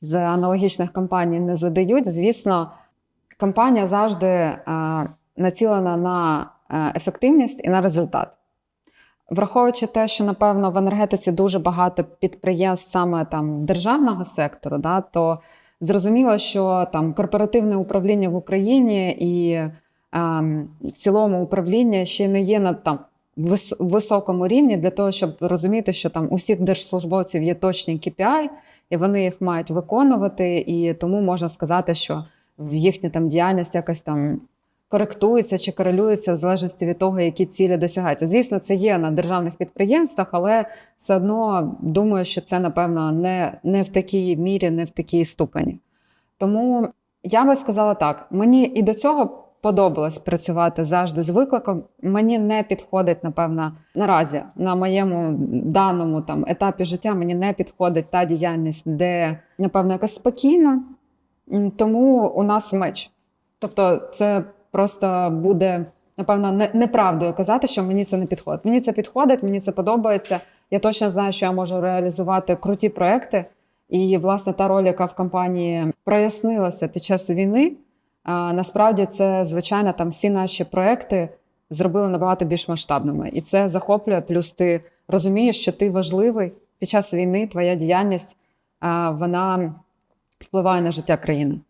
з аналогічних компаній не задають. Звісно, компанія завжди е, націлена на е, ефективність і на результат. Враховуючи те, що напевно в енергетиці дуже багато підприємств саме там державного сектору, да, то зрозуміло, що там корпоративне управління в Україні і ем, в цілому управління ще не є на там високому рівні для того, щоб розуміти, що там у всіх держслужбовців є точні KPI, і вони їх мають виконувати, і тому можна сказати, що в їхня там діяльність якось там коректується чи корелюється в залежності від того, які цілі досягаються. Звісно, це є на державних підприємствах, але все одно думаю, що це напевно не, не в такій мірі, не в такій ступені. Тому я би сказала так: мені і до цього подобалось працювати завжди з викликом. Мені не підходить, напевно, наразі на моєму даному там етапі життя. Мені не підходить та діяльність, де напевно якось спокійно. М, Тому у нас меч. Тобто, це просто буде напевно не- неправдою казати, що мені це не підходить. Мені це підходить, мені це подобається. Я точно знаю, що я можу реалізувати круті проекти. І, власне, та роль, яка в компанії прояснилася під час війни, насправді це, звичайно, там всі наші проекти зробили набагато більш масштабними. І це захоплює. Плюс ти розумієш, що ти важливий під час війни, твоя діяльність вона впливає на життя країни.